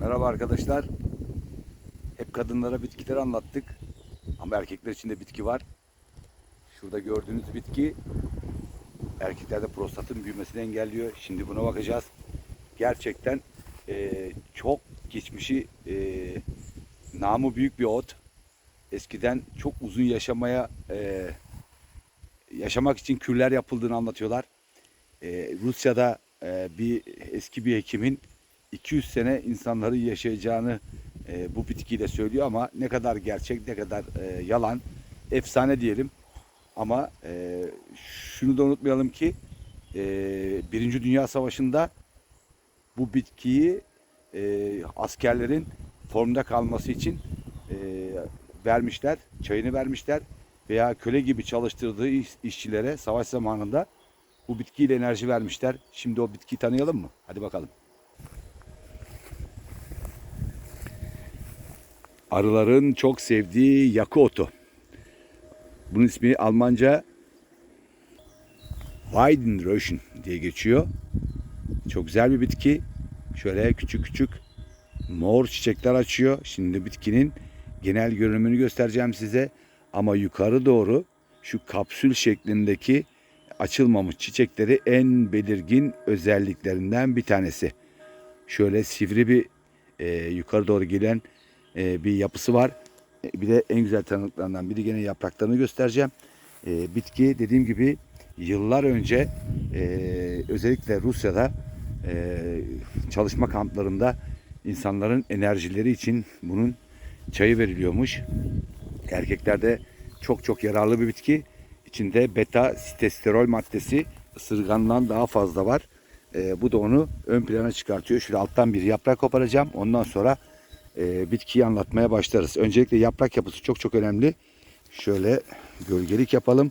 Merhaba arkadaşlar. Hep kadınlara bitkileri anlattık. Ama erkekler için de bitki var. Şurada gördüğünüz bitki erkeklerde prostatın büyümesini engelliyor. Şimdi buna bakacağız. Gerçekten eee, çok geçmişi eee, namı büyük bir ot. Eskiden çok uzun yaşamaya eee, yaşamak için kürler yapıldığını anlatıyorlar. Eee, Rusya'da eee, bir eski bir hekimin 200 sene insanların yaşayacağını e, bu bitkiyle söylüyor ama ne kadar gerçek ne kadar e, yalan efsane diyelim ama e, şunu da unutmayalım ki e, Birinci Dünya Savaşı'nda bu bitkiyi e, askerlerin formda kalması için e, vermişler, çayını vermişler veya köle gibi çalıştırdığı iş- işçilere savaş zamanında bu bitkiyle enerji vermişler. Şimdi o bitkiyi tanıyalım mı? Hadi bakalım. Arıların çok sevdiği yakı otu. Bunun ismi Almanca Weidenröschen diye geçiyor. Çok güzel bir bitki. Şöyle küçük küçük mor çiçekler açıyor. Şimdi bitkinin genel görünümünü göstereceğim size. Ama yukarı doğru şu kapsül şeklindeki açılmamış çiçekleri en belirgin özelliklerinden bir tanesi. Şöyle sivri bir e, yukarı doğru gelen e, bir yapısı var. E, bir de en güzel tanıklarından biri gene yapraklarını göstereceğim. E, bitki dediğim gibi yıllar önce e, özellikle Rusya'da e, çalışma kamplarında insanların enerjileri için bunun çayı veriliyormuş. Erkeklerde çok çok yararlı bir bitki. İçinde beta sitesterol maddesi ısırgandan daha fazla var. E, bu da onu ön plana çıkartıyor. Şöyle alttan bir yaprak koparacağım. Ondan sonra e, bitkiyi anlatmaya başlarız. Öncelikle yaprak yapısı çok çok önemli. Şöyle gölgelik yapalım.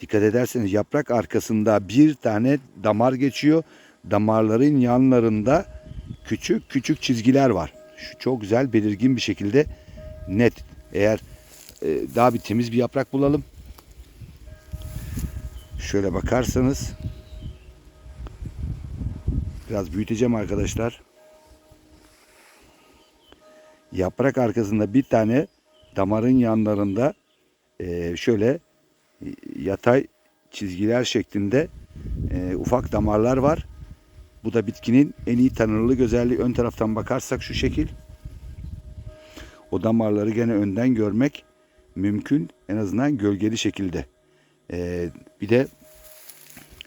Dikkat ederseniz yaprak arkasında bir tane damar geçiyor. Damarların yanlarında küçük küçük çizgiler var. Şu çok güzel belirgin bir şekilde net. Eğer e, daha bir temiz bir yaprak bulalım. Şöyle bakarsanız biraz büyüteceğim arkadaşlar yaprak arkasında bir tane damarın yanlarında eee, şöyle yatay çizgiler şeklinde eee, ufak damarlar var. Bu da bitkinin en iyi tanınırlık özelliği. Ön taraftan bakarsak şu şekil. O damarları gene önden görmek mümkün. En azından gölgeli şekilde. Eee, bir de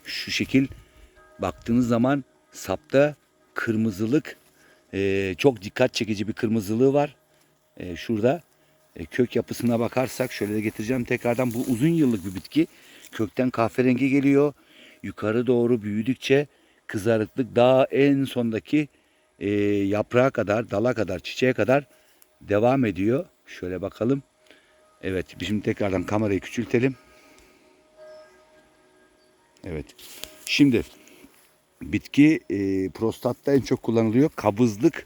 şu şekil baktığınız zaman sapta kırmızılık ee, çok dikkat çekici bir kırmızılığı var. Ee, şurada e, kök yapısına bakarsak şöyle de getireceğim tekrardan. Bu uzun yıllık bir bitki. Kökten kahverengi geliyor. Yukarı doğru büyüdükçe kızarıklık daha en sondaki e, yaprağa kadar, dala kadar, çiçeğe kadar devam ediyor. Şöyle bakalım. Evet, şimdi tekrardan kamerayı küçültelim. Evet. Şimdi bitki e, prostatta en çok kullanılıyor. Kabızlık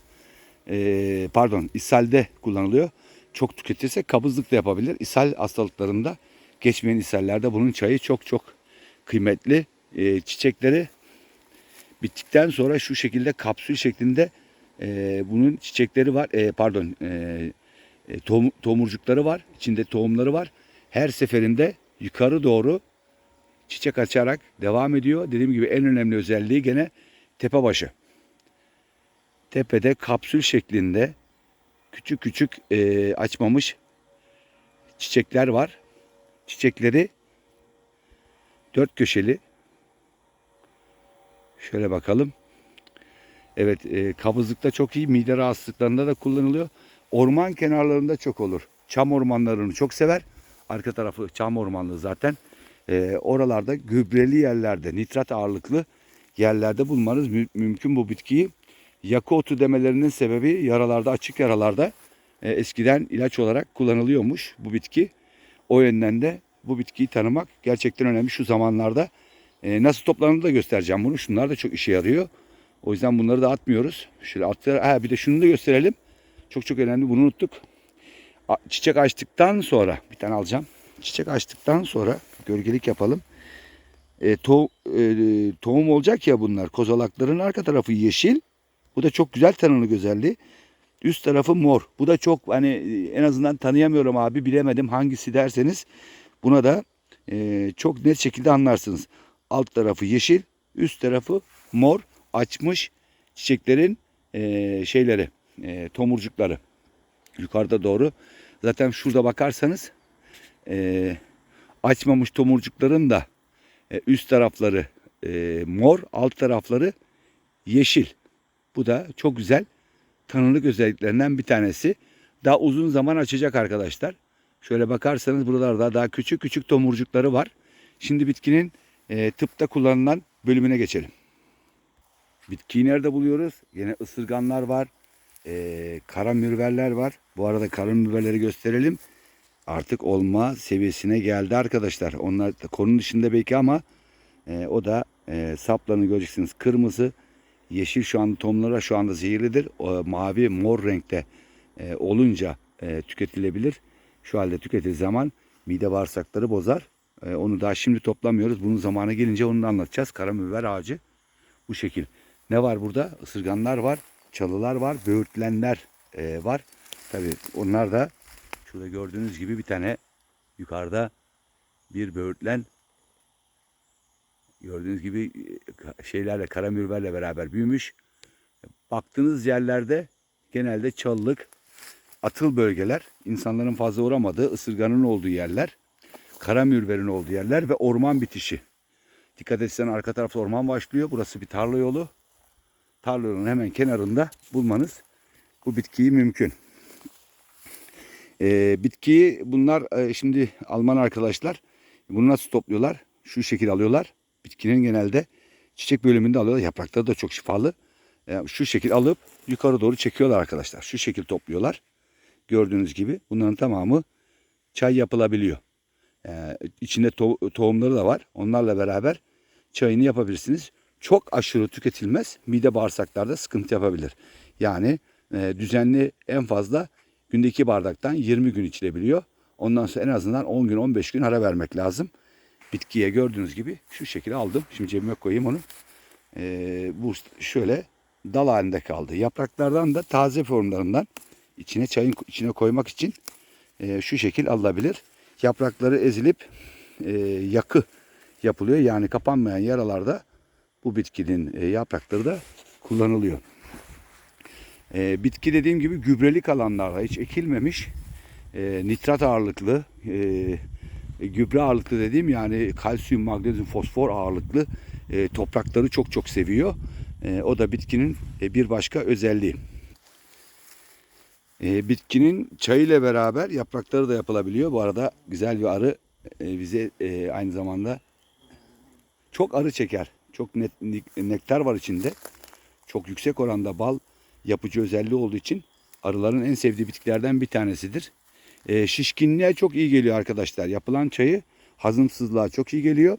e, pardon ishalde kullanılıyor. Çok tüketirse kabızlık da yapabilir. İshal hastalıklarında geçmeyen ishallerde bunun çayı çok çok kıymetli. E, çiçekleri bittikten sonra şu şekilde kapsül şeklinde e, bunun çiçekleri var. E, pardon e, e, tohum, tomurcukları var. İçinde tohumları var. Her seferinde yukarı doğru çiçek açarak devam ediyor. Dediğim gibi en önemli özelliği gene tepe başı. Tepede kapsül şeklinde küçük küçük e, açmamış çiçekler var. Çiçekleri dört köşeli. Şöyle bakalım. Evet e, kabızlıkta çok iyi. Mide rahatsızlıklarında da kullanılıyor. Orman kenarlarında çok olur. Çam ormanlarını çok sever. Arka tarafı çam ormanlığı zaten. E, oralarda gübreli yerlerde, nitrat ağırlıklı yerlerde bulmanız mü- mümkün bu bitkiyi. Yakı otu demelerinin sebebi yaralarda, açık yaralarda e, eskiden ilaç olarak kullanılıyormuş bu bitki. O yönden de bu bitkiyi tanımak gerçekten önemli. Şu zamanlarda e, nasıl toplandığını da göstereceğim bunu. Şunlar da çok işe yarıyor. O yüzden bunları da atmıyoruz. Şöyle atlar. Ha, bir de şunu da gösterelim. Çok çok önemli. Bunu unuttuk. Çiçek açtıktan sonra bir tane alacağım. Çiçek açtıktan sonra gölgelik yapalım. E, to- e, tohum olacak ya bunlar. Kozalakların arka tarafı yeşil. Bu da çok güzel tanımlık özelliği. Üst tarafı mor. Bu da çok hani en azından tanıyamıyorum abi bilemedim hangisi derseniz buna da e, çok net şekilde anlarsınız. Alt tarafı yeşil, üst tarafı mor açmış çiçeklerin e, şeyleri, e, tomurcukları yukarıda doğru. Zaten şurada bakarsanız e, açmamış tomurcukların da e, üst tarafları e, mor, alt tarafları yeşil. Bu da çok güzel tanınık özelliklerinden bir tanesi. Daha uzun zaman açacak arkadaşlar. Şöyle bakarsanız buralarda daha küçük küçük tomurcukları var. Şimdi bitkinin e, tıpta kullanılan bölümüne geçelim. Bitkiyi nerede buluyoruz? Yine ısırganlar var. E, kara mürverler var. Bu arada kara mürverleri gösterelim. Artık olma seviyesine geldi arkadaşlar. Onlar konunun dışında belki ama e, o da e, saplarını göreceksiniz. Kırmızı, yeşil şu anda tomlara şu anda zehirlidir. O, mavi, mor renkte e, olunca e, tüketilebilir. Şu halde tüketildiği zaman mide bağırsakları bozar. E, onu daha şimdi toplamıyoruz. Bunun zamanı gelince onu anlatacağız. Karamüver ağacı bu şekil. Ne var burada? Isırganlar var, çalılar var, böğürtlenler e, var. Tabii onlar da şurada gördüğünüz gibi bir tane yukarıda bir böğürtlen gördüğünüz gibi e, şeylerle karamürverle beraber büyümüş. Baktığınız yerlerde genelde çalılık, atıl bölgeler, insanların fazla uğramadığı, ısırganın olduğu yerler, karamürverin olduğu yerler ve orman bitişi. Dikkat etsen arka tarafta orman başlıyor. Burası bir tarla yolu. Tarla yolunun hemen kenarında bulmanız bu bitkiyi mümkün. Ee, bitkiyi bunlar e, şimdi Alman arkadaşlar bunu nasıl topluyorlar? Şu şekil alıyorlar. Bitkinin genelde çiçek bölümünde alıyorlar. Yaprakları da çok şifalı. Ee, şu şekil alıp yukarı doğru çekiyorlar arkadaşlar. Şu şekil topluyorlar. Gördüğünüz gibi bunların tamamı çay yapılabiliyor. Ee, içinde to- tohumları da var. Onlarla beraber çayını yapabilirsiniz. Çok aşırı tüketilmez. Mide bağırsaklarda sıkıntı yapabilir. Yani e, düzenli en fazla günde 2 bardaktan 20 gün içilebiliyor. Ondan sonra en azından 10 gün 15 gün ara vermek lazım. Bitkiye gördüğünüz gibi şu şekilde aldım. Şimdi cebime koyayım onu. Ee, bu şöyle dal halinde kaldı. Yapraklardan da taze formlarından içine çayın içine koymak için e, şu şekil alınabilir. Yaprakları ezilip e, yakı yapılıyor. Yani kapanmayan yaralarda bu bitkinin e, yaprakları da kullanılıyor. E, bitki dediğim gibi gübrelik alanlarda hiç ekilmemiş e, nitrat ağırlıklı e, e, gübre ağırlıklı dediğim yani kalsiyum, magnezyum, fosfor ağırlıklı e, toprakları çok çok seviyor. E, o da bitkinin e, bir başka özelliği. E, bitkinin çayı ile beraber yaprakları da yapılabiliyor. Bu arada güzel bir arı e, bize e, aynı zamanda çok arı çeker. Çok net, nektar var içinde. Çok yüksek oranda bal yapıcı özelliği olduğu için arıların en sevdiği bitkilerden bir tanesidir. E, şişkinliğe çok iyi geliyor arkadaşlar. Yapılan çayı hazımsızlığa çok iyi geliyor.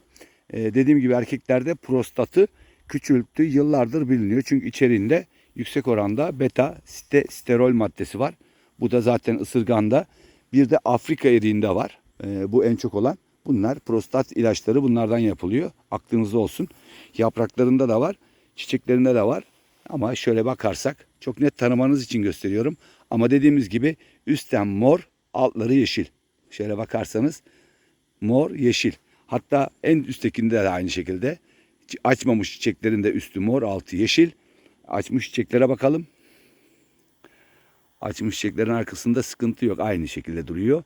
E, dediğim gibi erkeklerde prostatı küçülttü yıllardır biliniyor. Çünkü içeriğinde yüksek oranda beta site, sterol maddesi var. Bu da zaten ısırganda. Bir de Afrika eriğinde var. E, bu en çok olan. Bunlar prostat ilaçları bunlardan yapılıyor. Aklınızda olsun. Yapraklarında da var. Çiçeklerinde de var. Ama şöyle bakarsak çok net tanımanız için gösteriyorum. Ama dediğimiz gibi üstten mor, altları yeşil. Şöyle bakarsanız mor, yeşil. Hatta en üsttekinde de aynı şekilde. Açmamış çiçeklerin de üstü mor, altı yeşil. Açmış çiçeklere bakalım. Açmış çiçeklerin arkasında sıkıntı yok. Aynı şekilde duruyor.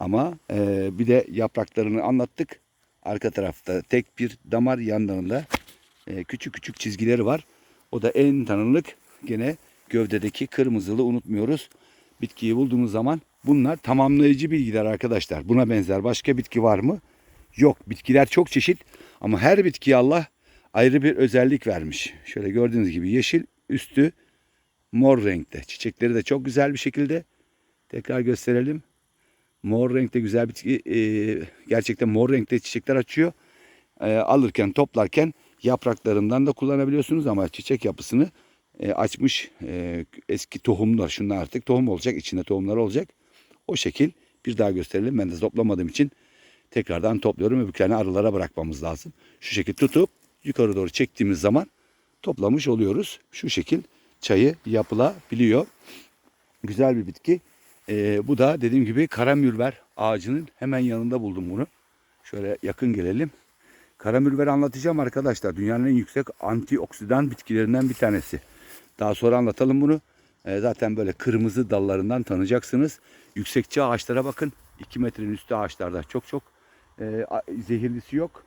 Ama e, bir de yapraklarını anlattık. Arka tarafta tek bir damar yanlarında e, küçük küçük çizgileri var. O da en tanınık gene gövdedeki kırmızılı unutmuyoruz. Bitkiyi bulduğumuz zaman bunlar tamamlayıcı bilgiler arkadaşlar. Buna benzer başka bitki var mı? Yok. Bitkiler çok çeşit ama her bitkiye Allah ayrı bir özellik vermiş. Şöyle gördüğünüz gibi yeşil üstü mor renkte. Çiçekleri de çok güzel bir şekilde. Tekrar gösterelim. Mor renkte güzel bitki. E, gerçekten mor renkte çiçekler açıyor. E, alırken toplarken yapraklarından da kullanabiliyorsunuz ama çiçek yapısını e, açmış e, eski tohumlar şunlar artık tohum olacak içinde tohumlar olacak. O şekil bir daha gösterelim. Ben de toplamadığım için tekrardan topluyorum. Öbürlerini arılara bırakmamız lazım. Şu şekil tutup yukarı doğru çektiğimiz zaman toplamış oluyoruz. Şu şekil çayı yapılabiliyor. Güzel bir bitki. Ee, bu da dediğim gibi karamürver ağacının hemen yanında buldum bunu. Şöyle yakın gelelim. Karamürveri anlatacağım arkadaşlar. Dünyanın en yüksek antioksidan bitkilerinden bir tanesi. Daha sonra anlatalım bunu. Ee, zaten böyle kırmızı dallarından tanıyacaksınız. Yüksekçe ağaçlara bakın. 2 metrenin üstü ağaçlarda çok çok e, zehirlisi yok.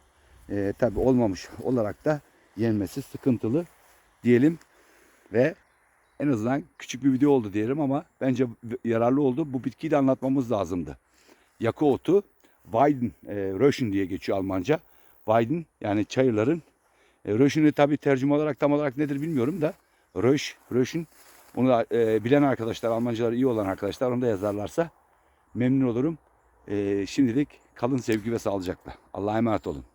E, tabi olmamış olarak da yenmesi sıkıntılı diyelim. Ve en azından küçük bir video oldu diyelim ama bence yararlı oldu. Bu bitkiyi de anlatmamız lazımdı. Yakı otu Weiden, e, Röschen diye geçiyor Almanca. Weiden yani çayırların. E, Röschen'i tabi tercüme olarak tam olarak nedir bilmiyorum da. Rösch, Röschen. Onu da e, bilen arkadaşlar, Almancaları iyi olan arkadaşlar onu da yazarlarsa memnun olurum. E, şimdilik kalın sevgi ve sağlıcakla. Allah'a emanet olun.